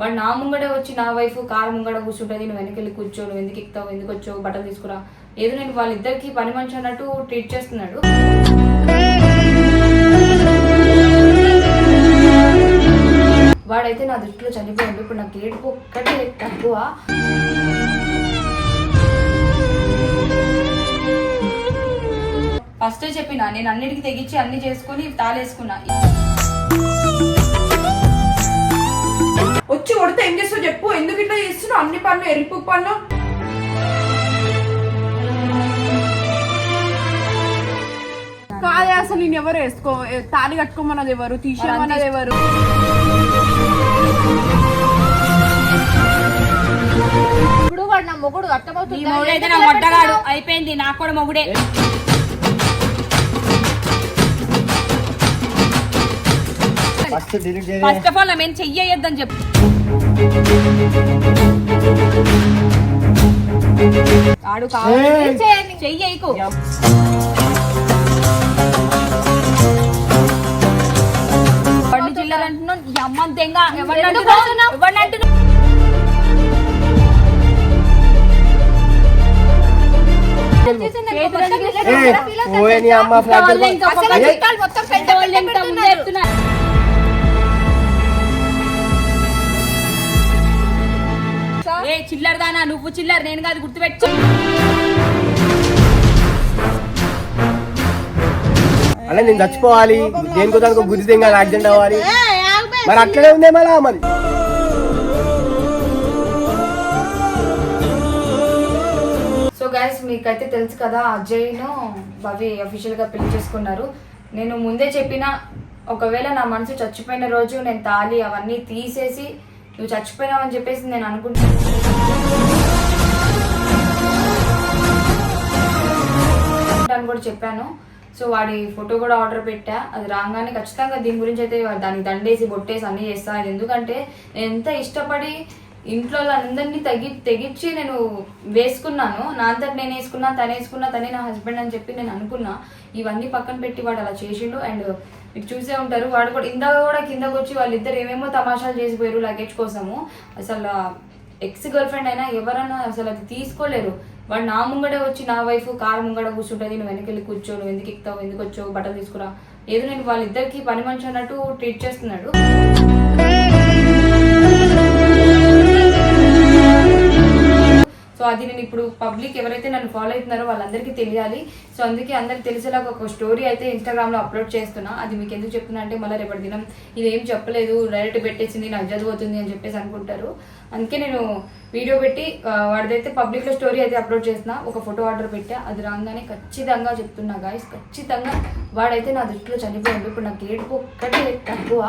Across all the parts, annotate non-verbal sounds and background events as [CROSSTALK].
వాడు నా ముంగడే వచ్చి నా వైఫ్ కారు ముంగడ కూర్చుంటుంది నువ్వు వెనకెళ్ళి కూర్చో నువ్వు ఎందుకు ఎక్కుతావు ఎందుకు వచ్చావు బట్టలు తీసుకురా. ఏదో నేను వాళ్ళిద్దరికి పని మనిషి అన్నట్టు ట్రీట్ చేస్తున్నాడు. వాడైతే నా దృష్టిలో చనిపోయాడు. ఇప్పుడు నాకు ఏడుపు ఒక్కటే తక్కువ. ఫస్ట్ చెప్పిన నేను అన్నిటికీ తెగించి అన్ని చేసుకుని తాళేసుకున్నా. వచ్చి కొడితే ఏం చేస్తావు చెప్పు. ఎందుకు ఇట్లా చేస్తున్నావు? అన్ని పనులు ఎరుపు పనులు. కాదే అసలు నేను ఎవరు వేసుకో తాళి కట్టుకోమన్నది ఎవరు? తీసేయమన్నది ఎవరు? ఇప్పుడు వాడు నా మొగుడు ఈ అర్థమవుతుంది మొగుడైతే నా మొట్టగాడు అయిపోయింది. నాకు కూడా మొగుడే. ఫస్ట్ డిలీట్ చేయాలి ఫస్ట్ ఆఫ్ ఆల్ మేము చెయ్యొద్దని చెప్పు. ఆడు కావాలి. చెయ్యకు బండి చిల్లర అంటున్నావు. ఈ అమ్మ తెంగ ఎవరిని ఎందుకు అంటున్నావు? అంటున్నావు? ఎవరిని అంటున్నావు? ఏ, ఓయ్ నీ అమ్మ చుట్టాలు మొత్తం పెద్ద వాళ్ళు ఇంకా ముందే ఏ చిల్లర దానా నువ్వు చిల్లర నేను కాదు గుర్తుపెట్టు అలా నేను చచ్చిపోవాలి దేనికో దానికో తింగా యాక్సిడెంట్ అవ్వాలి? మరి అట్లనే ఉందే మళ్ళా మరి? సో గైస్ మీకైతే తెలుసు కదా అజయ్ను భవి అఫీషియల్గా పెళ్ళి చేసుకున్నారు. నేను ముందే చెప్పిన ఒకవేళ నా మనసు చచ్చిపోయిన రోజు నేను తాళి అవన్నీ తీసేసి నువ్వు చచ్చిపోయినావని అని చెప్పేసి నేను అనుకుంటున్నాను అని కూడా చెప్పాను. సో వాడి ఫోటో కూడా ఆర్డర్ పెట్టా. అది రాగానే ఖచ్చితంగా దీని గురించి అయితే దానికి దండేసి బొట్టేసి అన్ని చేస్తాను ఎందుకంటే నేను ఎంత ఇష్టపడి ఇంట్లో అందరినీ తగ్గి తెగించి నేను వేసుకున్నాను. నా అంతటి నేను వేసుకున్నా తను వేసుకున్నా తనే నా హస్బెండ్ అని చెప్పి నేను అనుకున్నా. ఇవన్నీ పక్కన పెట్టి వాడు అలా చేసిండు. అండ్ మీరు చూసే ఉంటారు. వాడు కూడా ఇందాక కూడా కిందకు వచ్చి వాళ్ళిద్దరు ఏమేమో తమాషాలు చేసిపోయారు లగేజ్ కోసము. అసలు ఎక్స్ గర్ల్ ఫ్రెండ్ అయినా ఎవరన్నా అసలు అది తీసుకోలేరు. వాడు నా ముంగడే వచ్చి నా వైఫ్ కారు ముంగడ కూర్చుంటుంది నువ్వు వెనకెళ్ళి కూర్చో నువ్వు ఎందుకు ఎక్కుతావు ఎందుకు వచ్చావు బట్టలు తీసుకురా. ఏదో నేను వాళ్ళిద్దరికి పని మనిషి అన్నట్టు ట్రీట్ చేస్తున్నాడు. అది నేను ఇప్పుడు పబ్లిక్ ఎవరైతే నన్ను ఫాలో అవుతున్నారో వాళ్ళందరికీ తెలియాలి. సో అందుకే అందరికి తెలిసేలాగా ఒక స్టోరీ అయితే ఇన్స్టాగ్రామ్లో అప్లోడ్ చేస్తున్నా. అది మీకు ఎందుకు చెప్తున్నా అంటే మళ్ళీ రేపటి దినం ఇది ఏం చెప్పలేదు డైరెక్ట్ పెట్టేసింది నాకు చదువుతుంది అని చెప్పేసి అనుకుంటారు. అందుకే నేను వీడియో పెట్టి వాడిదైతే పబ్లిక్లో స్టోరీ అయితే అప్లోడ్ చేసిన ఒక ఫోటో ఆర్డర్ పెట్టా. అది రాగానే ఖచ్చితంగా చెప్తున్నా గాయస్ ఖచ్చితంగా వాడైతే నా దృష్టిలో చనిపోయింది ఇప్పుడు నాకు ఏడుపు ఒక్కటే తక్కువ.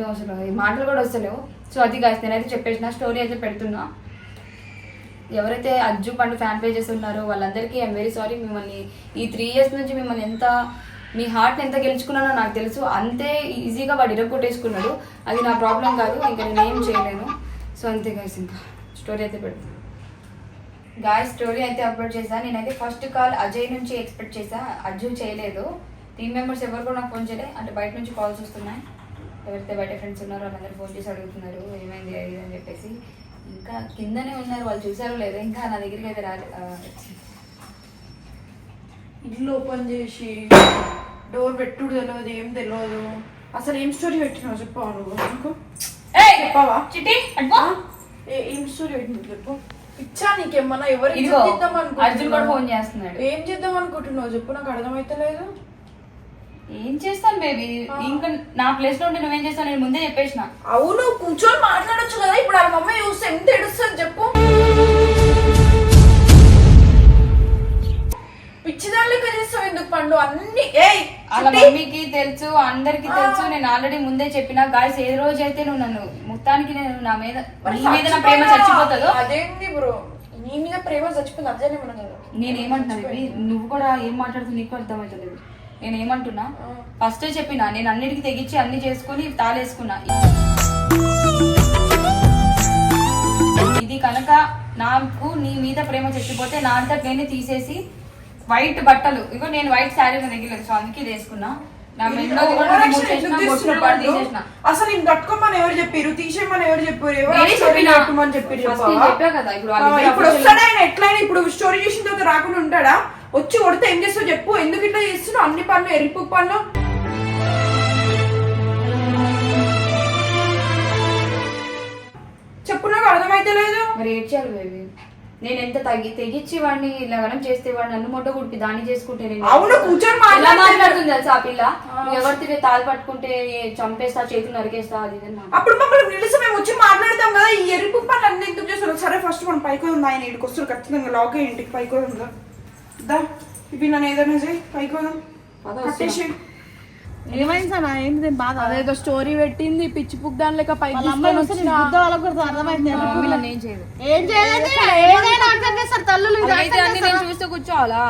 నేను అసలు. మాటలు కూడా వస్తలేవు. సో అది గాయస్ నేనైతే చెప్పేసిన స్టోరీ అయితే పెడుతున్నా. ఎవరైతే అజ్జు పండు ఫ్యాన్ పేజెస్ ఉన్నారో వాళ్ళందరికీ ఐఎమ్ వెరీ సారీ మిమ్మల్ని ఈ త్రీ ఇయర్స్ నుంచి మిమ్మల్ని ఎంత మీ హార్ట్ ఎంత గెలుచుకున్నానో నాకు తెలుసు. అంతే ఈజీగా వాడు ఇరగొట్టేసుకున్నాడు. అది నా ప్రాబ్లం కాదు. ఇంకా నేను ఏం చేయలేను. సో అంతే గాయస్ ఇంకా స్టోరీ అయితే పెడతాను గాయ స్టోరీ అయితే అప్లోడ్ చేశాను నేనైతే ఫస్ట్ కాల్ అజయ్ నుంచి ఎక్స్పెక్ట్ చేశాను అజ్జు చేయలేదు. టీమ్ మెంబర్స్ ఎవరు కూడా నాకు ఫోన్ చేయలేదు అంటే బయట నుంచి కాల్స్ వస్తున్నాయి. ఎవరైతే బయట ఫ్రెండ్స్ ఉన్నారో వాళ్ళందరూ ఫోన్ చేసి అడుగుతున్నారు ఏమైంది అది అని చెప్పేసి. ఇంకా కిందనే ఉన్నారు వాళ్ళు చూసారో లేదో ఇంకా నా దగ్గరికి అయితే రాలేదు ఆ, ఇల్లు ఓపెన్ చేసి డోర్ పెట్టుడు తెలియదు ఏం తెలియదు అసలు ఏం స్టోరీ పెట్టినావు చెప్పావు నువ్వు? నాకు! చెప్పావా? చిట్టి. ఏ- స్టోరీ పెట్టినావు చెప్పు. ఇచ్చా నీకేమన్నా ఎవరు అర్జున్ కూడా ఫోన్ చేస్తున్నాడు. ఏం చేద్దాం అనుకుంటున్నావు చెప్పు నాకు అర్థమైతలేదు. ఏం చేస్తాను బేబీ ఇంకా నా ప్లేస్లో ఉంటే నువ్వేం చేస్తావు? నేను ముందే చెప్పేసిన. అవును కూర్చొని మాట్లాడొచ్చు కదా. ఇప్పుడు వాళ్ళ మమ్మీ చూస్తే ఎంత ఏడుస్తుంది చెప్పు. పిచ్చిదాళ్ళకి చేస్తావు ఎందుకు పండు? అన్ని ఏయ్ వాళ్ళ. మమ్మీకి తెలుసు అందరికి తెలుసు. నేను ఆల్రెడీ ముందే చెప్పిన. గాయస్ ఏ రోజు అయితే నువ్వు నన్ను మొత్తానికి నేను నా మీద నీ మీద నా ప్రేమ? చచ్చిపోతుందో? అదేంటి బ్రో నీ మీద ప్రేమ చచ్చిపోయింది అదే నేను కదా నేను ఏమంటున్నా బేబీ నువ్వు కూడా ఏం మాట్లాడుతూ నీకు అర్థమవుతుంది నేను ఏమంటున్నా ఫస్ట్ చెప్పిన నేను అన్నిటికీ తెగించి అన్ని చేసుకుని తాళేసుకున్నా. ఇది కనుక నాకు నీ మీద ప్రేమ చచ్చిపోతే నా అంతటి నేనే తీసేసి వైట్ బట్టలు ఇగో నేను వైట్ శారీ రెగ్యులర్ సో అందుకే ఇది వేసుకున్నా. నా మెడలో కూడా ఓవరాక్షన్ remove చేసిన, ఎందుకు బొట్టులు చేస్తున్నావు కూడా పండు? తీసేసిన. అసలు నేను కట్టుకోమని ఎవరు చెప్పారు తీసేయమని ఎవరు చెప్పారు ఎవరు చెప్పారు ఇప్పుడు వస్తాడా? ఆయన ఎట్లయినా ఇప్పుడు స్టోరీ చేసిన తర్వాత రాకుండా ఉంటాడా? వచ్చి కొడితే ఏం చేస్తావు చెప్పు. ఎందుకు ఇట్లా చేస్తున్నావు? అన్ని పనులు ఎరుపు పనులు. చెప్పు నాకు అర్థమైతే లేదు. మరి ఏం చేయాలి బేబీ? నేను ఎంత తగ్గి తెగించి వాడిని లవనం చేస్తే వాడు నన్ను మొట్ట కుడిపి దాన్ని చేసుకుంటే నేను అవును, కూర్చొని ఎలా. మాట్లాడుతుంది తెలుసా ఆ పిల్ల? నువ్వు ఎవరితో తాళి పట్టుకుంటే చంపేస్తా చేతులు నరికేస్తా అది ఇది అని మాట్లాడుతుంది. అప్పుడు మమ్మల్ని పిలిచి మేము వచ్చి మాట్లాడతాం కదా ఈ ఎరుపు పనులు అన్ని ఎందుకు చేస్తారు సరే ఫస్ట్ మనం పైకి ఉంది ఆయన ఇక్కడికి వస్తారు ఖచ్చితంగా లాక్ ఇంటికి పైకి ఉందా దా ఇవి నన్ను ఏదైనా చేయి పైకి వదాం పద కట్టేసి ఏమైంది సార్ ఏంది దీని బాధ? అదేదో స్టోరీ పెట్టింది పిచ్చి పుక్ దాని లెక్క పైకి అర్థమైంది ఏం చేయలేదు ఏదైనా అర్థం చేస్తారు చూస్తూ కూర్చోవాలా?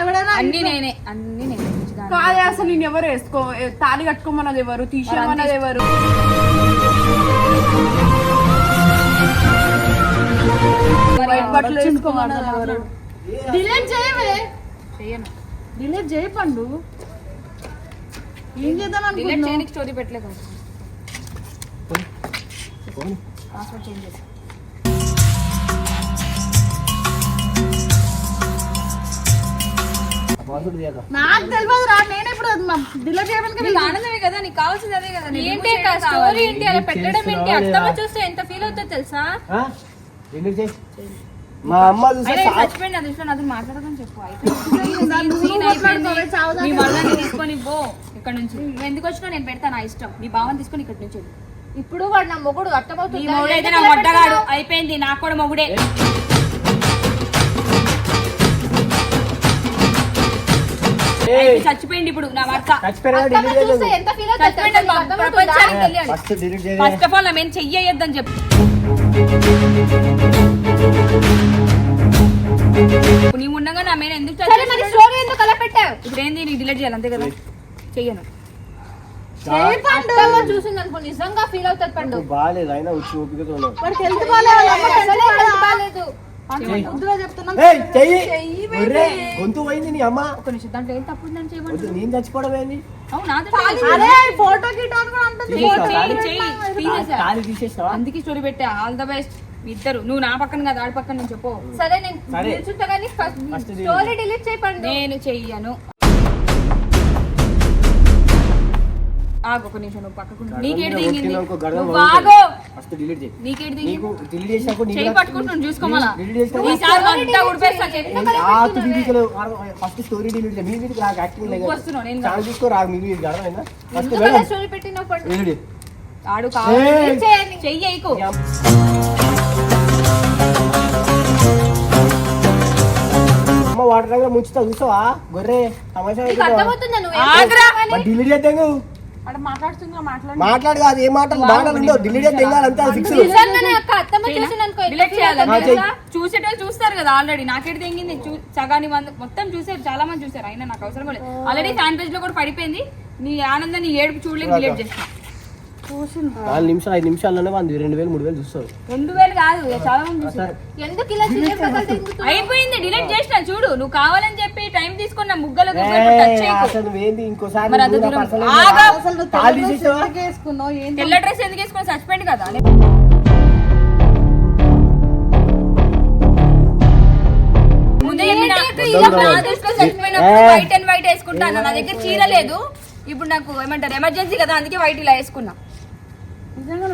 ఎవడైనా అన్ని నేనే అన్ని నేనే. కాదే అసలు నేను ఎవరు వేసుకో తాళి కట్టుకోమన్నది ఎవరు తీసేయమన్నది ఎవరు? డిలీట్ చేయవే. చెయ్యను. డిలీట్ చేయ పండు. ఏం చేద్దాం డిలీట్ స్టోరీ పెట్టలేదు పాస్వర్డ్ చేంజ్ చేసి. నాకు తెలియదు రా నేను ఇప్పుడు డిలీట్ చేయడానికి నీకు ఆనందమే కదా నీకు కావాల్సింది అదే కదా ఏంటి స్టోరీ. ఏంటి? అలా పెట్టడం ఏంటి? లేదా? చూస్తే ఎంత ఫీల్ అవుతుందో తెలుసా? ఆ? ఎందుకు? మా అమ్మ చూస్తే అయినా సా- చచ్చిపోయింది అది విషయం నాతో మాట్లాడదని చెప్పు. అయిపోయింది నువ్వు Scene అయిపోయింది. మాట్లాడుకోవే, చావుదా నీ మళ్ళీ తీసుకొని పో ఇక్కడ నుంచి. నువ్వు ఎందుకు వచ్చినా నేను పెడతా నా ఇష్టం. నీ భావం తీసుకొని ఇక్కడ నుంచి వెళ్ళు. ఇప్పుడు వాడు నా మొగుడు నీ నా మొట్టగాడు అయిపోయింది నాకు కూడా మొగుడే. ఏయ్, చచ్చిపోయింది ఇప్పుడు నా భర్త చచ్చిపోయినా. ఎంత ఫీల్? ప్రపంచానికి తెలియాలి. ఫస్ట్. ఫస్ట్ ఆఫ్ ఆల్ నా మేము చెయ్యొద్దని చెప్పు. నీవు ఉండగా నా మీద ఎందుకు సరే మరి? స్టోరీ ఎందుకు అలా పెట్టావు? ఇప్పుడు ఏంది? నీకు డిలీట్ చేయాలి అంతే కదా? చెయ్యను. చేయి పండు? అత్తమ్మ చూసింది అనుకో నిజంగా ఫీల్ అవుతుంది పండు. బాగాలేదు అయినా వచ్చి ఓపికతో. వాడికి హెల్త్ బాగాలేదు గొంతు పోయింది నీ అమ్మ. ఒక నిమిషం దాంట్లో ఏం తప్పు ఉందని నేను చచ్చిపోవడం ఏంది? అందుకే స్టోరీ పెట్టా. All the best. ఇద్దరు. నువ్వు నా పక్కన కదా ఆడి పక్కన నుంచి చెప్పు. సరే నేను ఫస్ట్. స్టోరీ డిలీట్ చేయి పండు. నేను చెయ్యను. ఆగు ఒక నిమిషం నువ్వు పక్కకు నీకేడు దిగింది? కొట్టినాకో గడవ నువ్వు పగులుతుంది. ఆగు. ఫస్ట్ డిలీట్ చేయి. నీకేడు నీకు దిగింది డిలీట్ చేసినప్పుడు నీకు చెయ్యి నాకు- పట్టుకుంటున్నాను చూసుకోమలా డిలీట్ చేసినప్పుడు ఈసారి అంతా ఉడిపేస్తా చెప్పి. ఆకు తీసుకోలేవు. ఫస్ట్ స్టోరీ డిలీట్ చేయి. మీ మీద నాకు యాక్టింగ్ లేదు. నువ్వు వస్తున్నావు, నేను ఛాన్స్ తీసుకో రాకు మీ మీద అర్థమైందా ఫస్ట్ ఎందుకు అలా స్టోరీ పెట్టినావు పండు డిలీట్ చేయి. ఆడు కావాలి. ఏయ్. చేయండి చెయ్యి అయికు నీ అమ్మ- అమ్మ వాటర్ దగ్గర ముంచుతా చూసావా? గొర్రె తమాషా డిలీట్ చేద్దాం మాట్లాడు మాట్లాడు కాదు ఏ మాటలు మాటలు ఉండవు. డిలీట్ అంతా ఫిక్స్? చూసేటోళ్ళు చూస్తారు కదా ఆల్రెడీ. నాకేటి తెంగింది. సగాని మొత్తం చూసారు చాలా మంది చూసారు. అయినా నాకు అవసరం కూడా లేదు ఆల్రెడీ ఫ్యాన్ పేజ్లో కూడా పడిపోయింది. నీ ఆనందం నీ ఏడుపు చూడలేక డిలీట్ చేసిన. నాలుగు నిమిషాలు ఐదు నిమిషాల్లోనే వాళ్ళు రెండు వేలు మూడు వేలు చూస్తారు. రెండు వేలు కాదు చాలా మంది చూసారు ఎందుకు ఇలా? అయిపోయింది డిలీట్ చేసిన చూడు నువ్వు కావాలని చెప్పి టైం తీసుకున్న నా ముగ్గలో ఇంకోసారి వేసుకున్నావు? తెల్ల డ్రెస్ ఎందుకు వేసుకొని సస్పెండ్ కదా. వైట్ అండ్ వైట్ వేసుకుంటాను నా దగ్గర చీర లేదు. ఇప్పుడు నాకు ఏమంటారు ఎమర్జెన్సీ కదా అందుకే వైట్ ఇలా వేసుకున్నా. నిజంగా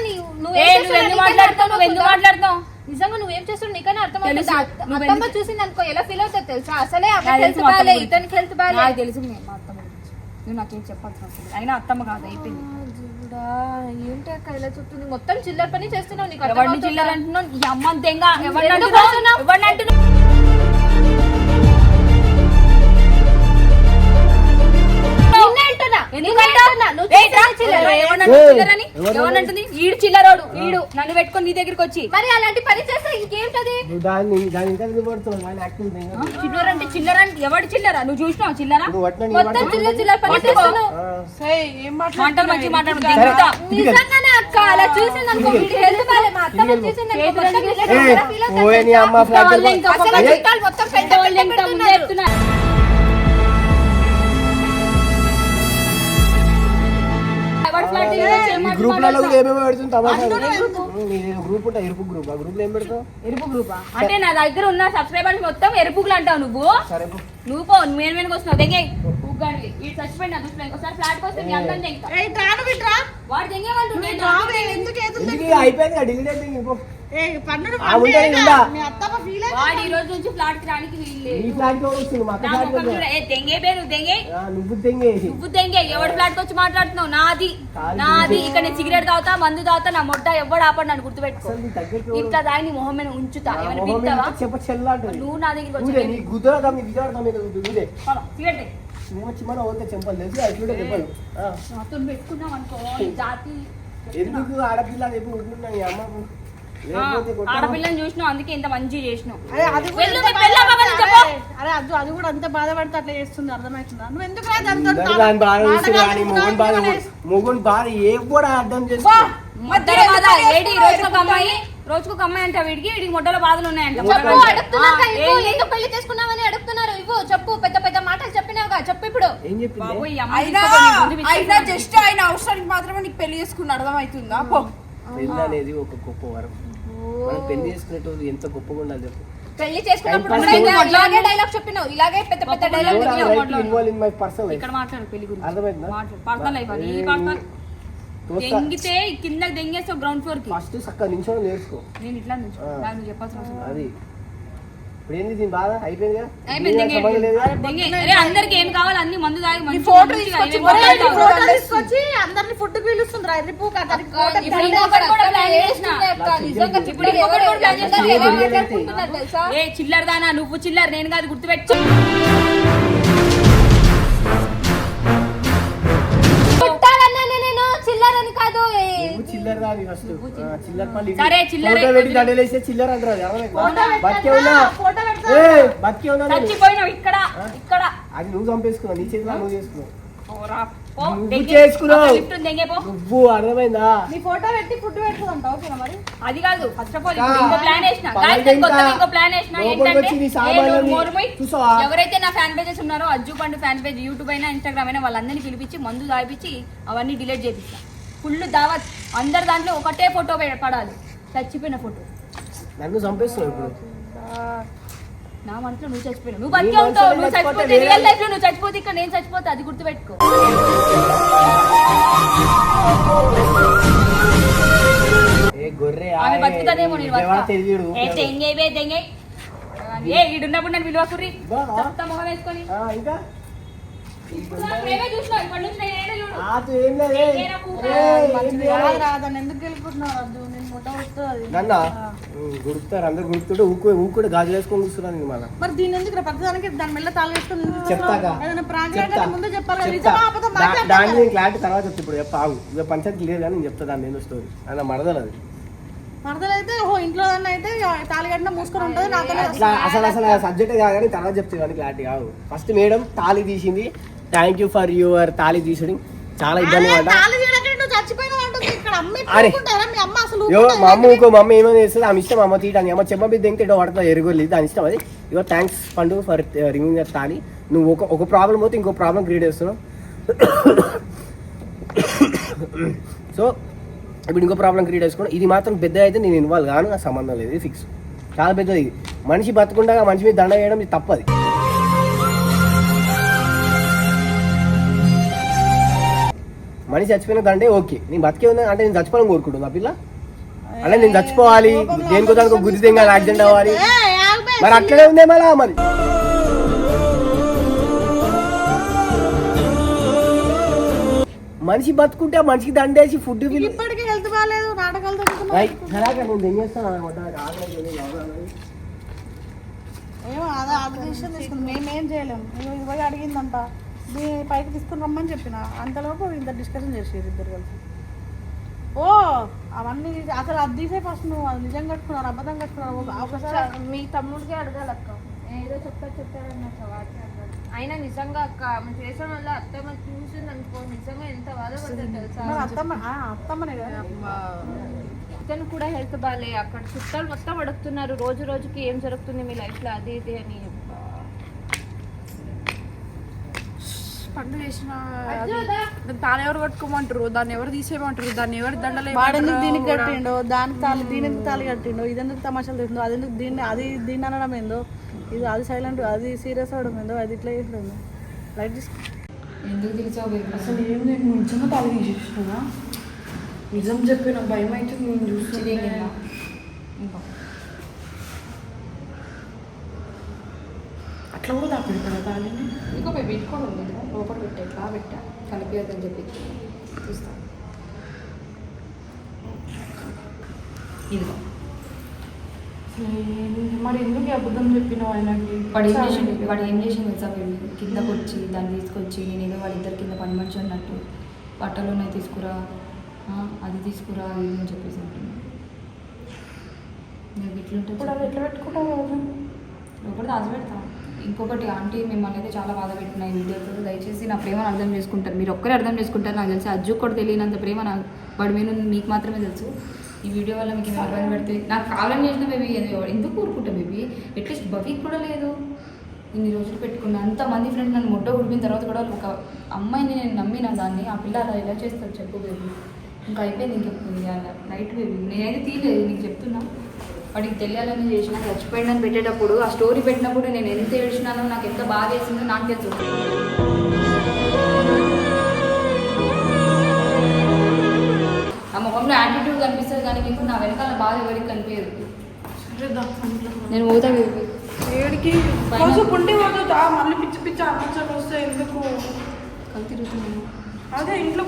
నువ్వు నీకైనా మాట్లాడతావు నువ్వు ఎందుకు అర్థమవుతుందా? మాట్లాడతావు నిజంగా నువ్వేం చేస్తున్నావు? నీకైనా అర్థమవుతుంది తెలుసు. అత్త- నువ్వు అత్తమ్మ ఎందుకు- చూసింది అనుకో ఎలా ఫీల్ అవుతుంది తెలుసా? అసలే అమ్మ హెల్త్ మా అత్తమ్మ బాగాలే గురించి. ఇతనికి హెల్త్ బాగాలే నాకు తెలుసు నేను మా అత్తమ్మ గురించి. నువ్వు నాకేం చెప్పాల్సిన అవసరం లేదు. అయినా అత్తమ్మ కాదు అయిపోయింది. దేవుడా, ఏంటి అక్క ఇలా చుట్టూ మొత్తం చిల్లర పని చేస్తున్నావు నీకు? చిల్లర అంటున్నావు? ఈ అమ్మ అంతేగా? ఎవరిని చిల్లర. ఎవరినంటుంది ఏయ్, చిల్లరని? ఎవరు? ఎవరినంటుంది? ఈడు చిల్లరోడు ఈడు నన్ను పెట్టుకొని నీ దగ్గరికి వచ్చి. మరి అలాంటి పని చేస్తే ఇంకేంటది? చిల్లర అంటే చిల్లర అంటే ఎవడు చిల్లర? నువ్వు చూసినావు చిల్లర? మొత్తం పట్టిన- చిల్లర చిల్లర పని పట్టుకో. చేస్తున్నావు. సరే ఏం మాటలు మంచి మాట్లాడుతున్నావు మాట్లాడు దిగుతా నిజంగానే అక్క అలా చూసింది అనుకో వీడి హెల్త్ బాలే మా అత్త వాళ్ళు చూసింది అనుకో, మొత్తం ఏ, ఇలా feel ఈ మాట్లాడతావు? గ్రూప్లలో కూడా ఏమేమో పెడుతుంది? తమాషా గ్రూప్ ఉంటా ఎరుపు గ్రూప్ ఆ? గ్రూప్లో ఏం పెడతావు? ఎరుపు గ్రూపా అంటే నా దగ్గర ఉన్న సబ్స్క్రైబర్స్ మొత్తం ఎరుపులు అంటావు నువ్వు? సరే. నువ్వు పో మెయిన్ మెయిన్ వస్తున్నావు? దెంగే ఊగాడివి ఈ చచ్చిపోయిన దృష్టిలో ఫ్లాట్ అందరం. వాడు ఎందుకు అయిపోయింది డిలీట్ ఇంకో. వాడు రోజు నుంచి ఫ్లాట్కి రానికి దెంగే నువ్వు దెంగే నువ్వు దెంగే ఎవడు ఫ్లాట్కి వచ్చి మాట్లాడుతున్నావు? నాది. నాది. ఇక్కడ నేను సిగరెట్ తాగుతా మందు తాగుతా నా మొట్ట ఎవడు ఆపడు నన్ను గుర్తుపెట్టుకో. ఇట్లా దాని నీ మొహం మీద ఉంచుతా. నా ఏమైనా నువ్వు నా దగ్గరికి వచ్చి సిగరెట్ మేము చిన్న ఓకే చెంపలు తెలిసి. నాతో పెట్టుకున్నాం అనుకో ఈ జాతి ఎందుకు ఆడపిల్ల చెప్పి ఉంటున్నా ఈ అమ్మకు? ఆడపిల్లని చూసినావు అందుకే ఇంత మంచి చేసినావు. అరే, అది అది అది కూడా అంత బాధపడితే అట్లా చేస్తుంది అర్థమవుతుందా? నువ్వు ఎందుకు బాధ చూస్తే కానీ మొగన్ బాధ మొగన్ బాధ ఏ కూడా అర్థం చేసుకో. రోజుకు ఒక అమ్మాయి రోజుకు ఒక అమ్మాయి అంట వీడికి వీడికి మొట్టల బాధలు ఉన్నాయంట. పెళ్ళి చేసుకున్నామని అడుగుతున్నారు ఇవ్వు చెప్పు చెప్పినావుగా చెప్పు ఇప్పుడు. ఏం చెప్పింది? బాబోయ్, ఈ అమ్మాయి అయినా. జస్ట్ ఆయన అవసరానికి మాత్రమే నీకు పెళ్ళి చేసుకున్న అర్థమవుతుందా? పో. పెళ్ళి అనేది ఒక గొప్ప వరం. మనం పెళ్ళి చేసుకునేటోళ్ళు ఎంత గొప్పగా ఉండాలి చెప్పు. పెళ్ళి చేసుకున్నప్పుడు కూడా ఇలా-. ఇలాగే డైలాగ్ చెప్పినావు ఇలాగే పెద్ద పెద్ద డైలాగ్. ఇక్కడ మాట్లాడు పెళ్ళి గురించి. పర్సనల్ లైఫ్ అది పర్సనల్. దెంగితే కిందకి దెంగేస్తావు గ్రౌండ్ ఫ్లోర్కి. ఫస్ట్ చక్కగా నించోని నేర్చుకో. నేను ఇట్లా నుంచి. నాకు చెప్పాల్సిన అవసరం. అది. ఇప్పుడు ఏంది దీని బాధ అయిపోయింది కదా అయిపోయింది, దీనికి సంబంధం లేదు కదా? దెంగే. అరే అందరికి ఏం కావాలి అన్ని మందు తాగి నీ మంచి ఫోటో మంచిగా తీసుకొచ్చి ఏమేం ఒరేయ్, నీ మాట్లాడతావు? ఫోటో తీసుకొచ్చి అందరిని ఫుడ్ పిలుస్తుంది రైతు అతనికి ఫోటో ఇప్పుడు ఇంకొకటి కూడా ప్లాన్ చేసిన. నిజంగా ఇప్పుడు ఇంకొకటి కూడా ప్లాన్ చేసిన. ఎలా మాట్లాడుకుంటున్నారు తెలుసా ఏ చిల్లర దానా నువ్వు చిల్లర నేను కాదు గుర్తుపెట్టు చిల్లర ఫస్ట్. చిల్లర. పల్లి. ఫోటో పెట్టి దండలేస్తే చిల్లర అంటారు అది అర్థమైందా? బతికే ఉన్నా. ఫోటో ఏయ్, బతికే ఉన్నా నేను. చచ్చిపోయినావు ఇక్కడ ఇక్కడ. అది నువ్వు చంపేసుకున్నావు నీ చేతిలో నువ్వు చేసుకున్నావు. పోరా, పో, నువ్వు అర్థమైందా? నీ ఫోటో పెట్టి ఫుడ్ ఓకేనా మరి? అది కాదు ఫస్ట్ ఆఫ్ ఆల్ ఇంకో ప్లాన్ వేసిన. ఇంకా ప్లాన్ వేసిన. ఏంటంటే? ఎవరైతే నా ఫ్యాన్ పేజెస్ ఉన్నారో Ajju Pandu fan page YouTube అయినా ఇన్స్టాగ్రామ్ అయినా వాళ్ళందరినీ పిలిపించి మందు తాగిపించి అవన్నీ డిలీట్ చేపిస్తా. ఫుల్ దావత్. అందరి దాంట్లో ఒకటే ఫోటో పడాలి. చచ్చిపోయిన ఫోటో. నన్ను చంపేస్తున్నావు ఇప్పుడు. నా మనసులో నువ్వు చచ్చిపోయినావు. నువ్వు బతికే ఉంటావు. నువ్వు చచ్చిపోతే రియల్ లైఫ్లో నువ్వు చచ్చిపోతే ఇక్కడ నేను చచ్చిపోతే అది గుర్తుపెట్టుకో. ఆమె బతుకుతుందేమో నేను ఏ ఈడున్నప్పుడు నన్ను విలువకుర్రి బా. చెప్తా మొహం వేసుకొని. ఇంకా? ఇప్పుడు నాకు ప్రేమే చూసినావు ఇప్పటి నుంచి నేను ఏడే చూడు ఆతు ఏం లేదు ఏయ్. ఏరా కూర. ఏయ్, ఏం మంచిది లేదు. కాదు రా దాన్ని ఎందుకు గెలుపుతున్నావు అద్దు నేను ఫోటో వస్తుంది. నన్నా గుర్తారు అందరు గుర్తుంటే ఊకు ఊకు గాజులు వేసుకొని కూర్చున్నాను నేను మళ్ళీ. మరి దీని ఎందుకు మెల్ల తాళం వేసుకొని చెప్తాగా ముందే చెప్పాలి దాన్ని క్లారిటీ తర్వాత చెప్తా ఇప్పుడు చెప్ప ఆగు. ఇక పంచాయతీ లేదు కానీ నేను చెప్తా దాని నేను స్టోరీ అన్న మరదలు అది మరదలైతే ఓ ఇంట్లో దాన్ని అయితే తాళి కట్టిన మూసుకొని ఉంటుంది అట్లా అసలు అసలు సబ్జెక్ట్ కాదు కానీ తర్వాత చెప్తాను కానీ క్లారిటీ కాదు. ఫస్ట్ మేడం తాళి తీసింది. థ్యాంక్ యూ ఫర్ యువర్ తాళి తీసడం చాలా ఇబ్బంది అరే, పడ్డా యో? మా అమ్మ ఇంకో మా అమ్మ ఏమైనా చేస్తుంది. ఆమె ఇష్టం అమ్మ తీయడానికి అమ్మ చెమ్మ బిద్ద ఇంకా ఇటో పడుతుంది ఎరుగులేదు దాని ఇష్టం అది. Your thanks Pandu for removing that తాళి. నువ్వు ఒక ఒక ప్రాబ్లం పోతే ఇంకో ప్రాబ్లం క్రియేట్ చేస్తున్నావు. [COUGHS] [COUGHS] సో ఇప్పుడు ఇంకో ప్రాబ్లం క్రియేట్ చేసుకోవడం ఇది మాత్రం పెద్ద అయితే నేను ఇన్వాల్వ్ కాను నాకు సంబంధం లేదు ఇది ఫిక్స్ చాలా పెద్దది. ఇది మనిషి బతకుండా మనిషి మీద దండ వేయడం ఇది తప్పది. మనిషి చచ్చిపోయిన దండే ఓకే. నేను బతికే ఉన్నా అంటే నేను చచ్చిపోవాలని కోరుకుంటున్నా పిల్ల. అంటే నేను చచ్చిపోవాలి. దేనికో దానికో గుద్ది తెంగాలి యాక్సిడెంట్ అవ్వాలి. మరి అట్లనే ఉందే మళ్ళా మరి. మనిషి బతుకుంటే మనిషికి దండేసి ఫుడ్ హెల్త్ బాగాలేదు నాటకాలు తగ్గుతున్నాయి. ఏమో అదే అది డిసిషన్ తీసుకుంది. మేము ఏం చేయలేము ఇగో ఇది పోయి అడిగిందంట. దీని పైకి తీసుకుని రమ్మని చెప్పిన. అంతలోపు ఇంత డిస్కషన్ చేసేది ఇద్దరు కలిసి. ఓ అవన్నీ అసలు అది తీసే ఫస్ట్ నువ్వు. అది నిజం కట్టుకున్నారు అబద్ధం కట్టుకున్నారు ఒకసారి మీ తమ్ముడికి అడగాలక్క. అన్నారు. అయినా నిజంగా అక్క ఆమె చేసిన వల్ల అత్తమ్మ చూసింది అనుకో నిజంగా ఎంత బాధపడ్డది తెలుసా? అత్తమ్మ ఆ, అత్తమ్మనే కదా? ఇతను కూడా హెల్త్ బాగాలే అక్కడ చుట్టాలు మొత్తం అడుగుతున్నారు రోజు రోజుకి ఏం జరుగుతుంది మీ లైఫ్లో అది ఇది అని. పండు చేసిన అది తాను ఎవరు పట్టుకోమంటారు దాన్ని ఎవరు తీసేయమంటారు? దాన్ని ఎవరు దండలే వాడెందుకు దీనికి కట్టిండో? దానికి తాళి దీనికి తాళి కట్టిండో? ఇది ఎందుకు తమాషాలు తిండో అది దీన్ని అది దీన్ని అనడం ఏందో? ఇది అది సైలెంట్ అది సీరియస్ అవడం ఏందో అది ఇట్లా ఏందో లైట్ తీసుకో. ఎందుకు తెలిసావు బేబీ? అసలు ఏం నేను నిజంగా తాళి తీసేసిన నిజం చెప్పిన భయం అయితే నేను చిరిగిందా? ఇంకా. అట్లా కూడా దాపెడతాను తాళిని ఇంకో బేబీ ఇట్టుకోవడం ఉంది కదా లోపల పెట్టే బాగా పెట్టా. కలిపియద్దని చెప్పి. చూస్తా. ఇదిగో. మరి ఎందుకు అబద్ధం చెప్పినావు ఆయనకి? వాడు ఏం చేసిండు? వాడు ఏం చేసిండు తెలుసా? కిందకు వచ్చి దాన్ని తీసుకొచ్చి నేనేదో వాళ్ళిద్దరి కింద పని మనిషి అన్నట్టు బట్టలు ఉన్నాయి తీసుకురా అది తీసుకురా అది అని చెప్పేసి నాకు ఇట్లుంటుంది ఇప్పుడు అది ఎట్లా పెట్టుకుంటావు లోపల దాచిపెడతా. ఇంకొకటి ఆంటీ మిమ్మల్ని అయితే చాలా బాధ పెట్టిన ఈ వీడియోతో దయచేసి నా ప్రేమను అర్థం చేసుకుంటారు. మీరు ఒక్కరే అర్థం చేసుకుంటారు. నాకు తెలిసి అజ్జు కూడా తెలియనంత ప్రేమ నా వాడి మీద మీకు మాత్రమే తెలుసు. ఈ వీడియో వల్ల మీకు ఇబ్బంది పెడితే నాకు కావాలని చేసిన బేబీ ఎందుకు ఊరుకుంటా బేబీ అట్లీస్ట్ బవిక్ కూడా లేదు. ఇన్ని రోజులు పెట్టుకున్న అంతమంది ఫ్రెండ్స్ నన్ను ముడ్డ ఉడిపిన తర్వాత కూడా ఒక అమ్మాయిని నేను నమ్మిన దాన్ని ఆ పిల్ల అలా ఎలా చేస్తారు చెప్పు బేబీ ఇంకా అయిపోయింది ఇంక నైట్ బేబీ నేనైతే తీయలేదు నీకు చెప్తున్నా. వాడికి తెలియాలని చేసిన చచ్చిపోయిందని పెట్టేటప్పుడు ఆ స్టోరీ పెట్టినప్పుడు నేను ఎంత ఏడ్చినానో నాకు ఎంత బాగా వేసిందో నాకు తెలుసు. ఆ ముఖంలో యాటిట్యూడ్ కనిపిస్తుంది కానీ మీకు నా వెనకాల బాధ ఎవరికి కనిపించదు. నేను పోతా ఏడికి? పోతుంది. మళ్ళీ పిచ్చి పిచ్చి వస్తాయి ఎందుకు? తిరుగుతున్నాను అదే ఇంట్లో